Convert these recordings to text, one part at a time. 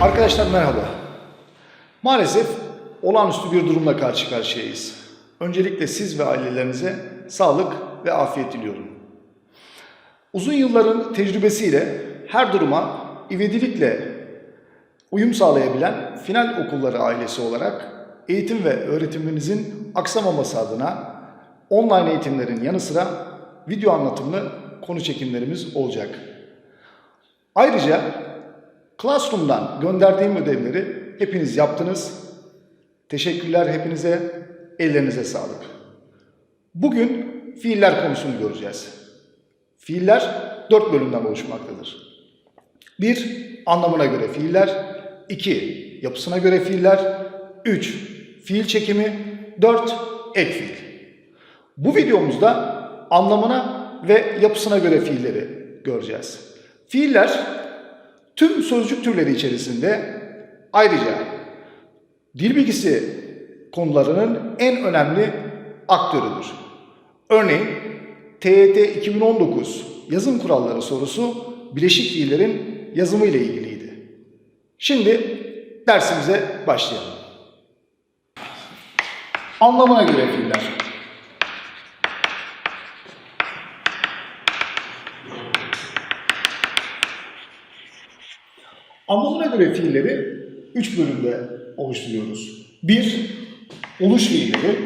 Arkadaşlar merhaba. Maalesef olağanüstü bir durumla karşı karşıyayız. Öncelikle siz ve ailelerinize sağlık ve afiyet diliyorum. Uzun yılların tecrübesiyle her duruma ivedilikle uyum sağlayabilen final okulları ailesi olarak eğitim ve öğretimimizin aksamaması adına online eğitimlerin yanı sıra video anlatımlı konu çekimlerimiz olacak. Ayrıca Classroom'dan gönderdiğim ödevleri hepiniz yaptınız. Teşekkürler hepinize. Ellerinize sağlık. Bugün fiiller konusunu göreceğiz. Fiiller dört bölümden oluşmaktadır. Bir, anlamına göre fiiller. iki yapısına göre fiiller. Üç, fiil çekimi. Dört, ek fiil. Bu videomuzda anlamına ve yapısına göre fiilleri göreceğiz. Fiiller tüm sözcük türleri içerisinde ayrıca dil bilgisi konularının en önemli aktörüdür. Örneğin TYT 2019 yazım kuralları sorusu bileşik fiillerin yazımı ile ilgiliydi. Şimdi dersimize başlayalım. Anlamına göre fiiller. Anlamına göre fiilleri üç bölümde oluşturuyoruz. Bir, oluş fiilleri.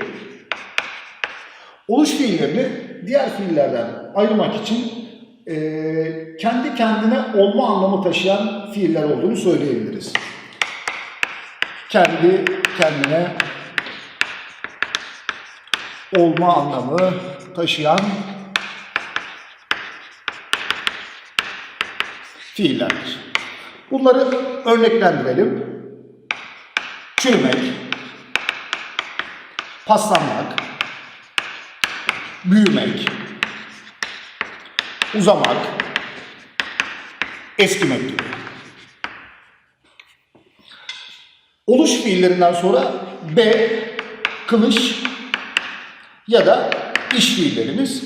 Oluş fiillerini diğer fiillerden ayırmak için eee, kendi kendine olma anlamı taşıyan fiiller olduğunu söyleyebiliriz. Kendi kendine olma anlamı taşıyan fiillerdir. Bunları örneklendirelim. Çürümek, paslanmak, büyümek, uzamak, eskimek gibi. Oluş fiillerinden sonra B, kılıç ya da iş fiillerimiz.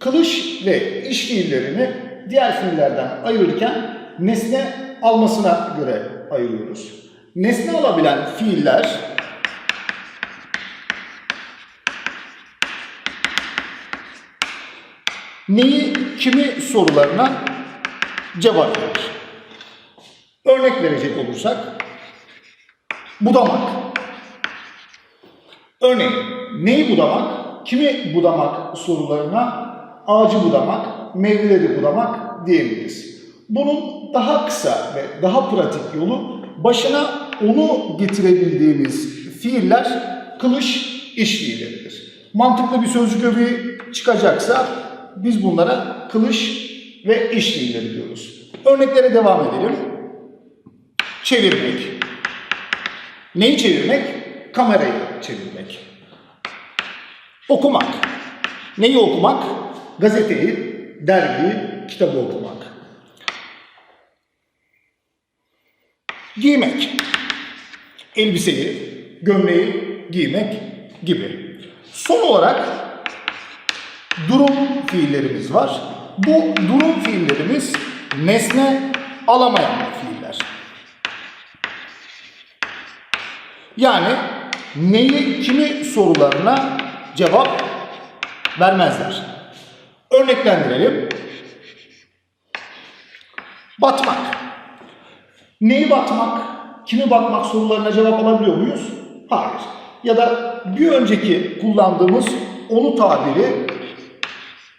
Kılıç ve iş fiillerini diğer fiillerden ayırırken nesne almasına göre ayırıyoruz. Nesne alabilen fiiller neyi kimi sorularına cevap verir. Örnek verecek olursak budamak. Örneğin neyi budamak, kimi budamak sorularına ağacı budamak, meyveleri budamak diyebiliriz. Bunun daha kısa ve daha pratik yolu başına onu getirebildiğimiz fiiller kılıç iş fiilleridir. Mantıklı bir sözcük öbeği çıkacaksa biz bunlara kılıç ve iş fiilleri diyoruz. Örneklere devam edelim. Çevirmek. Neyi çevirmek? Kamerayı çevirmek. Okumak. Neyi okumak? Gazeteyi, dergiyi, kitabı okumak. Giymek. Elbiseyi, gömleği giymek gibi. Son olarak durum fiillerimiz var. Bu durum fiillerimiz nesne alamayan fiiller. Yani neyi kimi sorularına cevap vermezler. Örneklendirelim. Batmak. Neyi batmak, kimi batmak sorularına cevap alabiliyor muyuz? Hayır. Ya da bir önceki kullandığımız onu tabiri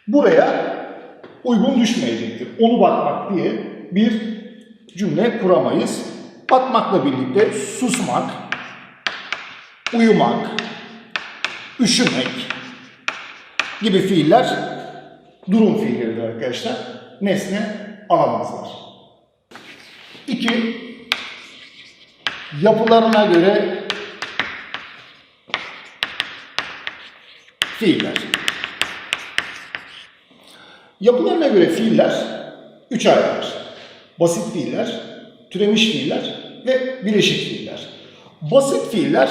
buraya uygun düşmeyecektir. Onu batmak diye bir cümle kuramayız. Batmakla birlikte susmak, uyumak, üşümek gibi fiiller durum fiilleridir arkadaşlar. Nesne alamazlar. İki, yapılarına göre fiiller. Yapılarına göre fiiller üç ayrılır. Basit fiiller, türemiş fiiller ve bileşik fiiller. Basit fiiller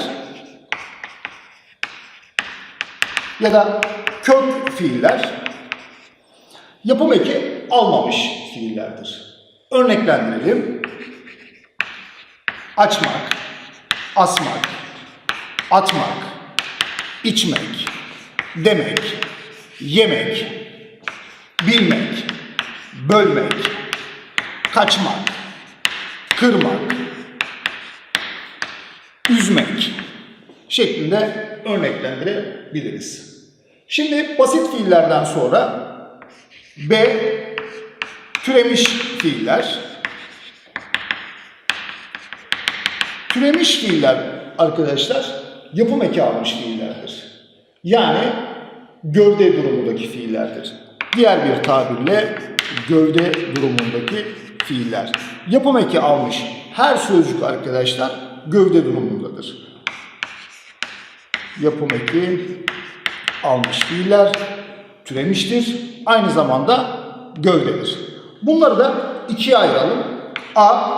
ya da kök fiiller yapım eki almamış fiillerdir. Örneklendirelim. açmak, asmak, atmak, içmek, demek, yemek, bilmek, bölmek, kaçmak, kırmak, üzmek şeklinde örneklendirebiliriz. Şimdi basit fiillerden sonra B türemiş fiiller. Türemiş fiiller arkadaşlar yapım eki almış fiillerdir. Yani gövde durumundaki fiillerdir. Diğer bir tabirle gövde durumundaki fiiller. Yapım eki almış her sözcük arkadaşlar gövde durumundadır. Yapım eki almış fiiller türemiştir. Aynı zamanda gövdedir. Bunları da ikiye ayıralım. A.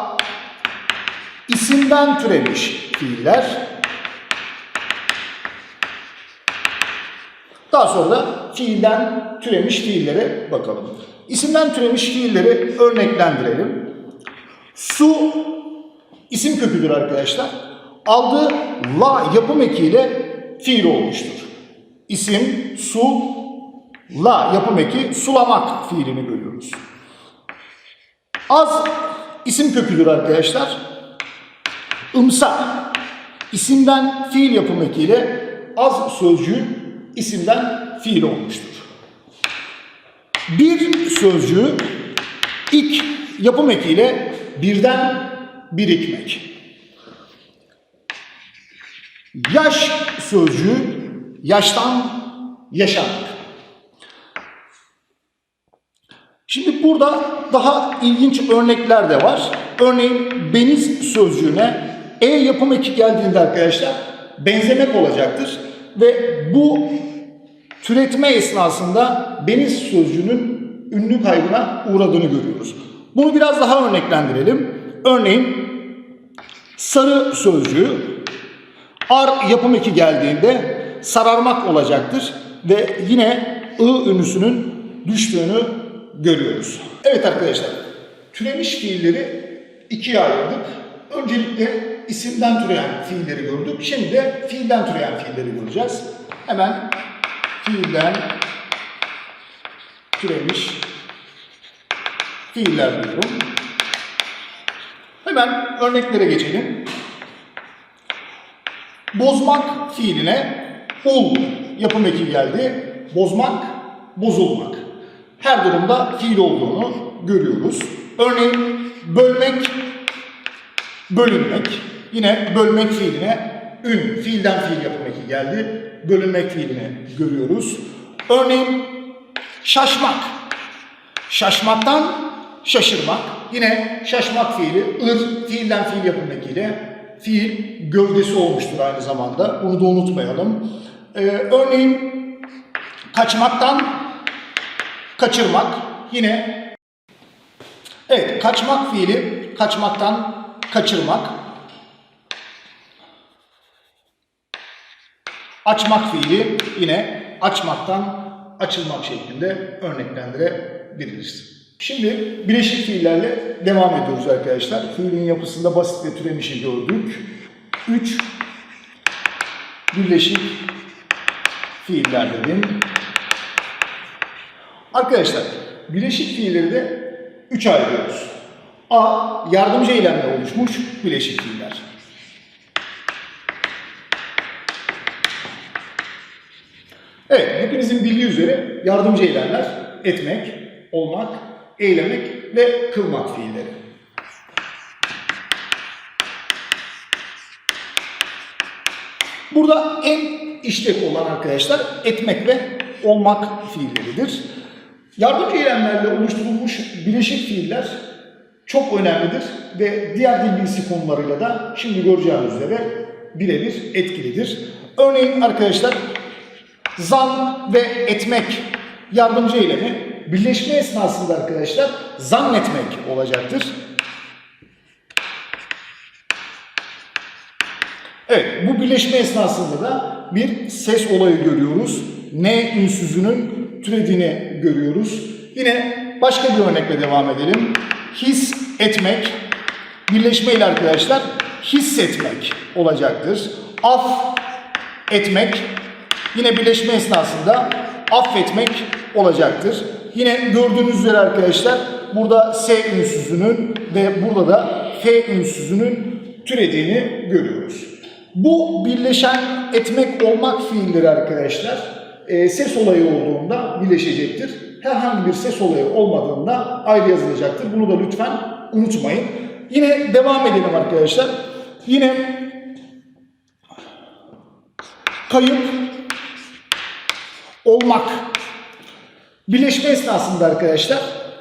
isimden türemiş fiiller. Daha sonra da fiilden türemiş fiillere bakalım. İsimden türemiş fiilleri örneklendirelim. Su isim köküdür arkadaşlar. Aldığı la yapım ekiyle fiil olmuştur. İsim, su, la yapım eki sulamak fiilini görüyoruz. Az isim köküdür arkadaşlar. Imsa isimden fiil yapım ekiyle az sözcüğü isimden fiil olmuştur. Bir sözcüğü ik yapım ekiyle birden birikmek. Yaş sözcüğü yaştan yaşamak. Şimdi burada daha ilginç örnekler de var. Örneğin beniz sözcüğüne e yapım eki geldiğinde arkadaşlar benzemek olacaktır. Ve bu türetme esnasında beniz sözcüğünün ünlü kaybına uğradığını görüyoruz. Bunu biraz daha örneklendirelim. Örneğin sarı sözcüğü ar yapım eki geldiğinde sararmak olacaktır ve yine ı ünlüsünün düştüğünü görüyoruz. Evet arkadaşlar, türemiş fiilleri ikiye ayırdık. Öncelikle isimden türeyen fiilleri gördük. Şimdi de fiilden türeyen fiilleri göreceğiz. Hemen fiilden türemiş fiiller diyorum. Hemen örneklere geçelim. Bozmak fiiline ol yapım eki geldi. Bozmak, bozulmak. Her durumda fiil olduğunu görüyoruz. Örneğin bölmek, bölünmek. Yine bölmek fiiline ün, fiilden fiil yapım eki geldi. Bölünmek fiilini görüyoruz. Örneğin şaşmak. Şaşmaktan şaşırmak. Yine şaşmak fiili ır, fiilden fiil yapım ekiyle fiil gövdesi olmuştur aynı zamanda. Bunu da unutmayalım. Ee, örneğin kaçmaktan kaçırmak yine evet kaçmak fiili kaçmaktan kaçırmak açmak fiili yine açmaktan açılmak şeklinde örneklendirebiliriz. Şimdi bileşik fiillerle devam ediyoruz arkadaşlar. Fiilin yapısında basit ve türemişi gördük. 3 birleşik fiiller dedim. Arkadaşlar bileşik fiilleri de 3 ayırıyoruz. A. Yardımcı eylemle oluşmuş bileşik fiiller. Evet, hepinizin bildiği üzere yardımcı eylemler etmek, olmak, eylemek ve kılmak fiilleri. Burada en işlek olan arkadaşlar etmek ve olmak fiilleridir. Yardımcı eylemlerle oluşturulmuş bileşik fiiller çok önemlidir ve diğer dil bilgisi konularıyla da şimdi göreceğiniz üzere birebir etkilidir. Örneğin arkadaşlar zan ve etmek yardımcı eylemi birleşme esnasında arkadaşlar zannetmek olacaktır. Evet, bu birleşme esnasında da bir ses olayı görüyoruz. Ne ünsüzünün türediğini görüyoruz. Yine başka bir örnekle devam edelim. His etmek birleşme ile arkadaşlar hissetmek olacaktır. Af etmek yine birleşme esnasında affetmek olacaktır. Yine gördüğünüz üzere arkadaşlar burada S ünsüzünün ve burada da F ünsüzünün türediğini görüyoruz. Bu birleşen etmek olmak fiilleri arkadaşlar e, ses olayı olduğunda birleşecektir. Herhangi bir ses olayı olmadığında ayrı yazılacaktır. Bunu da lütfen unutmayın. Yine devam edelim arkadaşlar. Yine kayıp olmak birleşme esnasında arkadaşlar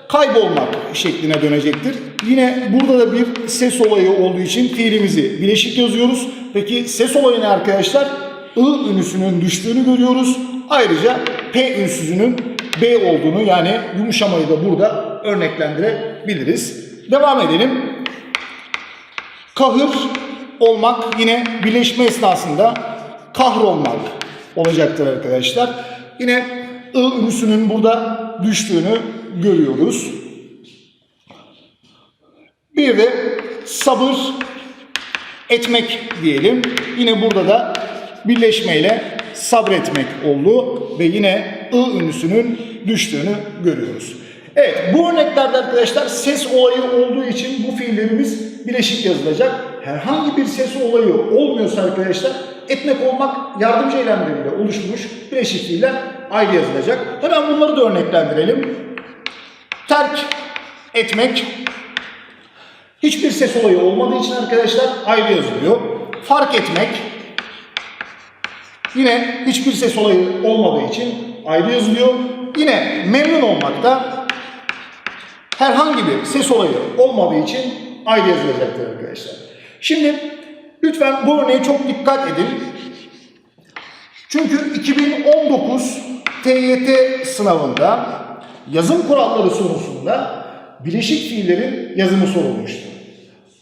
kaybolmak şekline dönecektir. Yine burada da bir ses olayı olduğu için fiilimizi bileşik yazıyoruz. Peki ses olayı ne arkadaşlar? I ünlüsünün düştüğünü görüyoruz. Ayrıca P ünsüzünün B olduğunu yani yumuşamayı da burada örneklendirebiliriz. Devam edelim. Kahır olmak yine birleşme esnasında kahrolmak olacaktır arkadaşlar. Yine I ünlüsünün burada düştüğünü görüyoruz. Bir de sabır etmek diyelim. Yine burada da birleşmeyle sabretmek oldu ve yine I ünlüsünün düştüğünü görüyoruz. Evet bu örneklerde arkadaşlar ses olayı olduğu için bu fiillerimiz bileşik yazılacak. Herhangi bir ses olayı olmuyorsa arkadaşlar etmek olmak yardımcı eylemleriyle oluşmuş bileşik fiiller ayrı yazılacak. Hemen bunları da örneklendirelim. Terk etmek hiçbir ses olayı olmadığı için arkadaşlar ayrı yazılıyor. Fark etmek yine hiçbir ses olayı olmadığı için ayrı yazılıyor. Yine memnun olmak da herhangi bir ses olayı olmadığı için ayrı yazılacaktır arkadaşlar. Şimdi lütfen bu örneğe çok dikkat edin. Çünkü 2019 TYT sınavında yazım kuralları sorusunda bileşik fiillerin yazımı sorulmuştu.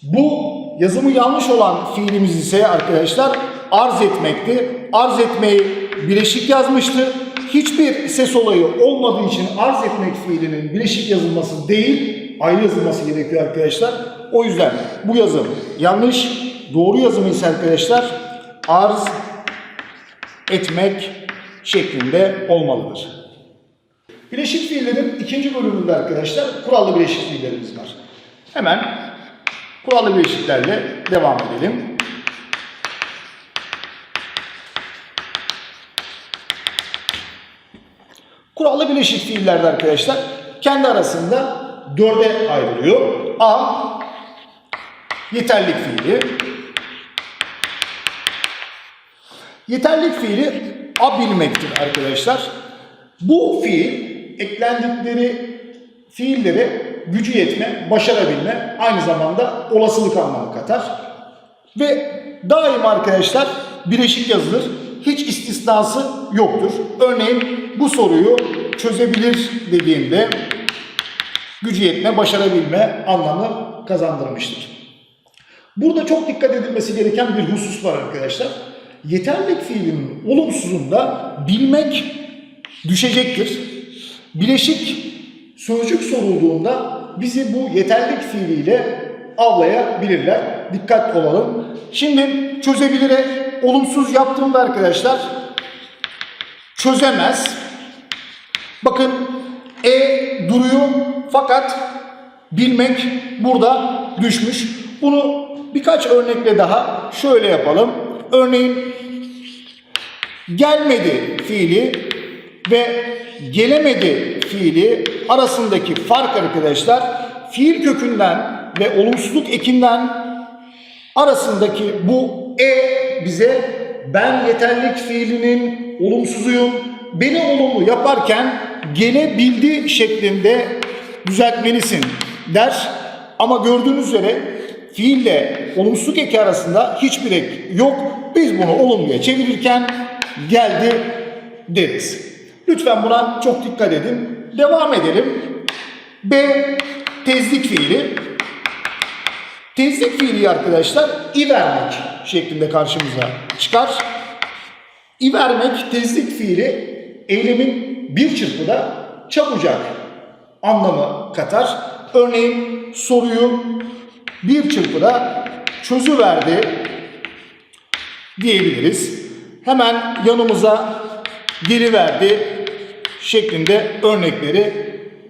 Bu yazımı yanlış olan fiilimiz ise arkadaşlar arz etmekti. Arz etmeyi bileşik yazmıştı. Hiçbir ses olayı olmadığı için arz etmek fiilinin bileşik yazılması değil, ayrı yazılması gerekiyor arkadaşlar. O yüzden bu yazım yanlış. Doğru yazımı ise arkadaşlar arz etmek şeklinde olmalıdır. Bileşik fiillerin ikinci bölümünde arkadaşlar kurallı bileşik fiillerimiz var. Hemen kurallı bileşiklerle devam edelim. Kurallı bileşik fiillerde arkadaşlar kendi arasında dörde ayrılıyor. A yeterlik fiili. Yeterlik fiili a bilmektir arkadaşlar. Bu fiil eklendikleri fiillere gücü yetme, başarabilme, aynı zamanda olasılık anlamı katar. Ve daima arkadaşlar bileşik yazılır. Hiç istisnası yoktur. Örneğin bu soruyu çözebilir dediğimde gücü yetme, başarabilme anlamı kazandırmıştır. Burada çok dikkat edilmesi gereken bir husus var arkadaşlar. Yeterlik fiilinin olumsuzunda bilmek düşecektir. Bileşik sözcük sorulduğunda bizi bu yeterlik fiiliyle avlayabilirler. Dikkatli olalım. Şimdi çözebilire olumsuz yaptığımda arkadaşlar çözemez. Bakın e duruyor fakat bilmek burada düşmüş. Bunu birkaç örnekle daha şöyle yapalım. Örneğin gelmedi fiili ve gelemedi fiili arasındaki fark arkadaşlar fiil kökünden ve olumsuzluk ekinden arasındaki bu e bize ben yeterlik fiilinin olumsuzuyum. Beni olumlu yaparken gelebildi şeklinde düzeltmelisin der. Ama gördüğünüz üzere fiille olumsuzluk eki arasında hiçbir ek yok. Biz bunu olumluya çevirirken geldi deriz. Lütfen buna çok dikkat edin. Devam edelim. B. Tezlik fiili. Tezlik fiili arkadaşlar i vermek şeklinde karşımıza çıkar. İ vermek tezlik fiili eylemin bir çırpıda çabucak anlamı katar. Örneğin soruyu bir çırpıda çözüverdi diyebiliriz. Hemen yanımıza geliverdi şeklinde örnekleri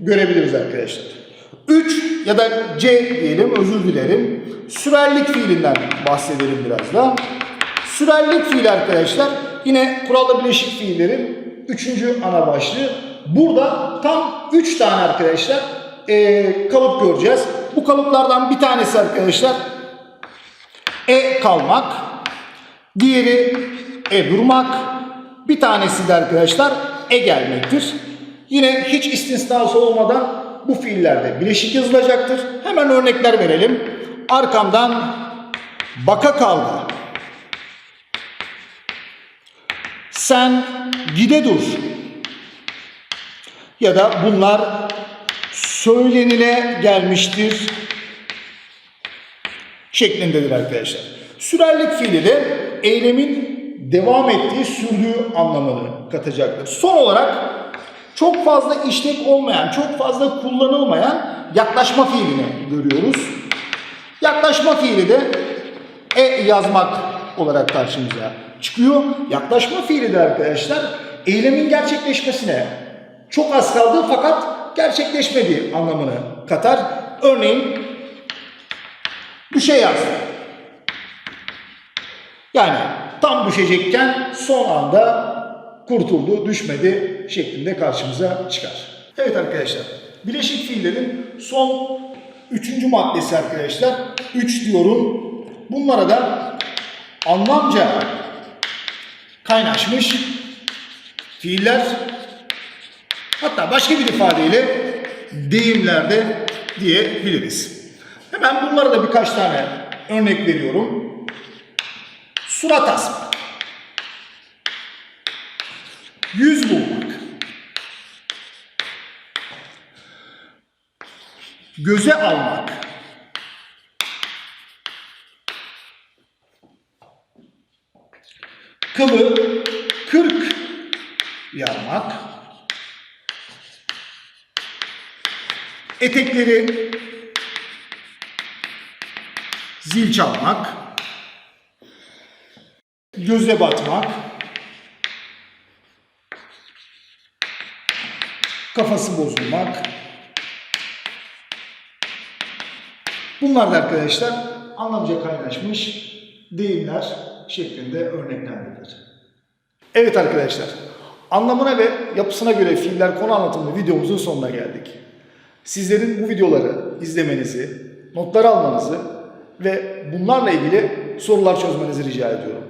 görebiliriz arkadaşlar. 3 ya da C diyelim özür dilerim. Sürerlik fiilinden bahsedelim biraz da. Sürerlik fiil arkadaşlar yine kurallı bileşik fiillerin üçüncü ana başlığı. Burada tam 3 tane arkadaşlar eee, kalıp göreceğiz. Bu kalıplardan bir tanesi arkadaşlar e kalmak, diğeri e durmak, bir tanesi de arkadaşlar e gelmektir. Yine hiç istisnası olmadan bu fiillerde bileşik yazılacaktır. Hemen örnekler verelim. Arkamdan baka kaldı. Sen gide dur. Ya da bunlar söylenile gelmiştir şeklindedir arkadaşlar. Sürerlik fiili de eylemin devam ettiği, sürdüğü anlamını katacaktır. Son olarak çok fazla işlek olmayan, çok fazla kullanılmayan yaklaşma fiilini görüyoruz. Yaklaşma fiili de e yazmak olarak karşımıza çıkıyor. Yaklaşma fiili de arkadaşlar eylemin gerçekleşmesine çok az kaldığı fakat gerçekleşmediği anlamını katar. Örneğin düşe yazdı. Yani tam düşecekken son anda kurtuldu, düşmedi şeklinde karşımıza çıkar. Evet arkadaşlar, bileşik fiillerin son üçüncü maddesi arkadaşlar. Üç diyorum. Bunlara da anlamca kaynaşmış fiiller hatta başka bir ifadeyle deyimlerde diyebiliriz. Hemen bunlara da birkaç tane örnek veriyorum. Surat asma. 100 bulmak. Göze almak. Kılı 40 yarmak. Etekleri zil çalmak. Göze batmak. Kafası bozulmak. Bunlar da arkadaşlar anlamca kaynaşmış deyimler şeklinde örneklendirilir. Evet arkadaşlar, anlamına ve yapısına göre fiiller konu anlatımlı videomuzun sonuna geldik. Sizlerin bu videoları izlemenizi, notlar almanızı ve bunlarla ilgili sorular çözmenizi rica ediyorum.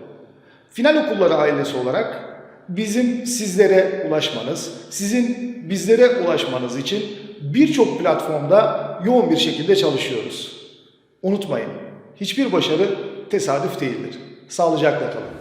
Final okulları ailesi olarak bizim sizlere ulaşmanız, sizin bizlere ulaşmanız için birçok platformda yoğun bir şekilde çalışıyoruz. Unutmayın, hiçbir başarı tesadüf değildir. Sağlıcakla kalın.